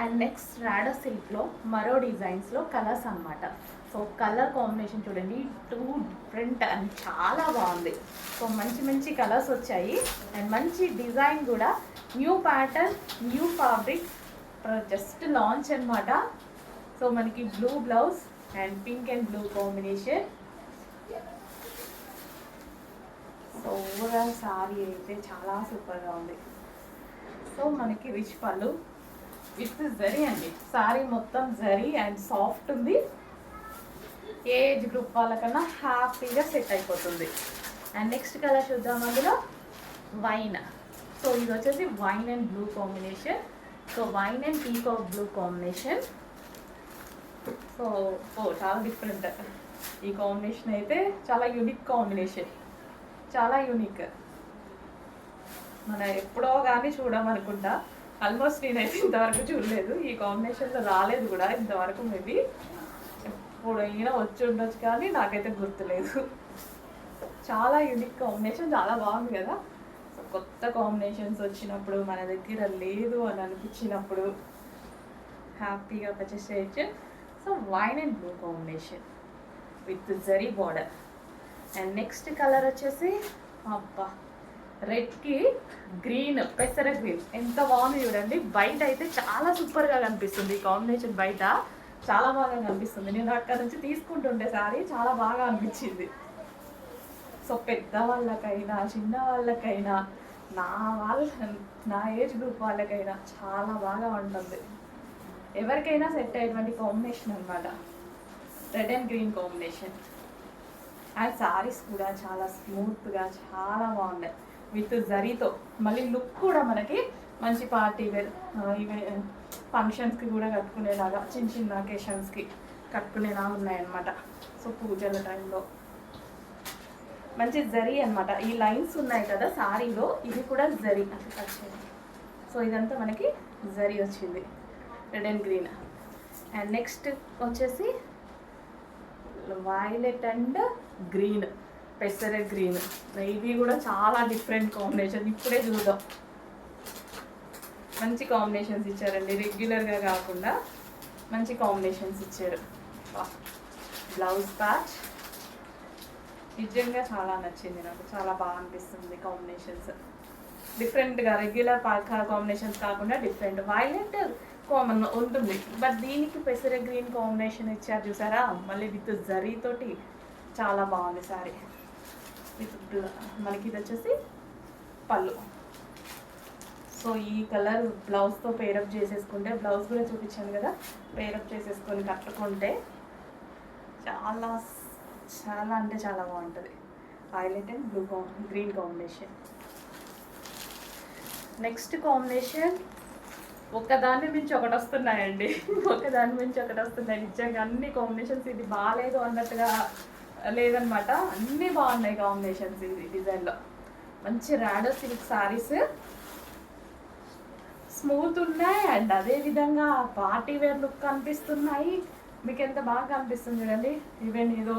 And next రాడో సిల్క్లో మరో డిజైన్స్లో కలర్స్ అన్నమాట. సో కలర్ కాంబినేషన్ చూడండి టూ డిఫరెంట్ అండ్ చాలా బాగుంది. సో మంచి మంచి కలర్స్ వచ్చాయి. అండ్ మంచి డిజైన్ కూడా new pattern new fabric just launch అనమాట సో మనకి blue blouse and pink and blue combination so overall sari అయితే చాలా సూపర్గా ఉంది. సో మనకి రిచ్ పళ్ళు. విత్ జరీ అండి. సారీ మొత్తం జరీ అండ్ సాఫ్ట్ ఉంది. ఏజ్ గ్రూప్ వాళ్ళకన్నా హ్యాపీగా సెట్ అయిపోతుంది. అండ్ నెక్స్ట్ కలర్ చూద్దాం అందులో. వైన్. సో ఇది వచ్చేసి wine and blue combination. So wine and peacock blue combination. So ఓ చాలా డిఫరెంట్. ఈ కాంబినేషన్ అయితే చాలా యూనిక్ కాంబినేషన్. చాలా యూనిక్. మన ఎప్పుడో కానీ చూడమనుకుంటా. ఆల్మోస్ట్ నేనైతే ఇంతవరకు చూడలేదు. ఈ కాంబినేషన్లో రాలేదు కూడా ఇంతవరకు మేబీ ఎప్పుడు అయినా వచ్చి ఉండొచ్చు కానీ నాకైతే గుర్తులేదు. చాలా యూనిక్ కాంబినేషన్ చాలా బాగుంది కదా. సో కొత్త కాంబినేషన్స్ వచ్చినప్పుడు మన దగ్గర లేదు అని అనిపించినప్పుడు హ్యాపీగా పర్చేస్ చేయొచ్చు so wine and blue combination with zari border and next colour వచ్చేసి అబ్బా రెడ్కి గ్రీన్ పెసర గ్రీన్ ఎంత బాగుంది చూడండి. బయట అయితే చాలా సూపర్గా కనిపిస్తుంది. ఈ కాంబినేషన్ బయట చాలా బాగా కనిపిస్తుంది. నేను అక్కడ నుంచి తీసుకుంటుండే సారీ చాలా బాగా అనిపించింది. సో పెద్ద వాళ్ళకైనా చిన్న వాళ్ళకైనా నా వాళ్ళ నా ఏజ్ గ్రూప్ వాళ్ళకైనా చాలా బాగా ఉంటుంది. ఎవరికైనా సెట్ అయ్యేటువంటి కాంబినేషన్ అన్నమాట. Red and green combination and saris కూడా చాలా స్మూత్గా చాలా బాగున్నాయి. విత్ జరీతో. మళ్ళీ లుక్ కూడా మనకి మంచి పార్టీ వేర్ ఇవే ఫంక్షన్స్కి కూడా కట్టుకునేలాగా చిన్న చిన్న అకేషన్స్కి కట్టుకునేలా ఉన్నాయన్నమాట. సో పూజల టైంలో. మంచి జరీ అనమాట ఈ లైన్స్ ఉన్నాయి కదా సారీలో ఇది కూడా జరీ. అంటే సో ఇదంతా మనకి జరీ వచ్చింది. Red and green. And next వచ్చేసి వైలెట్ అండ్ గ్రీన్. పెసర గ్రీన్. ఇవి కూడా చాలా డిఫరెంట్ కాంబినేషన్ ఇప్పుడే చూద్దాం. మంచి కాంబినేషన్స్ ఇచ్చారండి. రెగ్యులర్గా కాకుండా మంచి కాంబినేషన్స్ ఇచ్చారు. బ్లౌజ్ ప్యాచ్ నిజంగా చాలా నచ్చింది నాకు. చాలా బాగా అనిపిస్తుంది కాంబినేషన్స్ డిఫరెంట్గా రెగ్యులర్ కాంబినేషన్స్ కాకుండా డిఫరెంట్ వైలెట్ కామన్ ఉంటుంది. బట్ దీనికి పెసర గ్రీన్ కాంబినేషన్ ఇచ్చారు చూసారా? మళ్ళీ విత్ జరీతోటి చాలా బాగుంది సారీ. విత్ మనకి ఇది వచ్చేసి పళ్ళు. సో ఈ కలర్ బ్లౌజ్తో పేరప్ చేసేసుకుంటే బ్లౌజ్ కూడా చూపించాను కదా పేరప్ చేసేసుకొని కట్టుకుంటే చాలా చాలా అంటే చాలా బాగుంటుంది. Highlight and blue green combination. Next combination ఒకదాని మించి ఒకటి వస్తున్నాయండి ఒకదాని మించి ఒకటి వస్తున్నాయి నిజంగా అన్ని కాంబినేషన్స్ ఇది బాగాలేదు అన్నట్టుగా లేదనమాట. అన్నీ బాగున్నాయి కాంబినేషన్స్ ఇది డిజైన్లో మంచి రాడో సిల్క్ సారీస్ స్మూత్ ఉన్నాయి అండ్ అదే విధంగా పార్టీ వేర్ లుక్ కనిపిస్తున్నాయి. మీకు ఎంత బాగా కనిపిస్తుంది చూడండి. ఈవెన్ ఏదో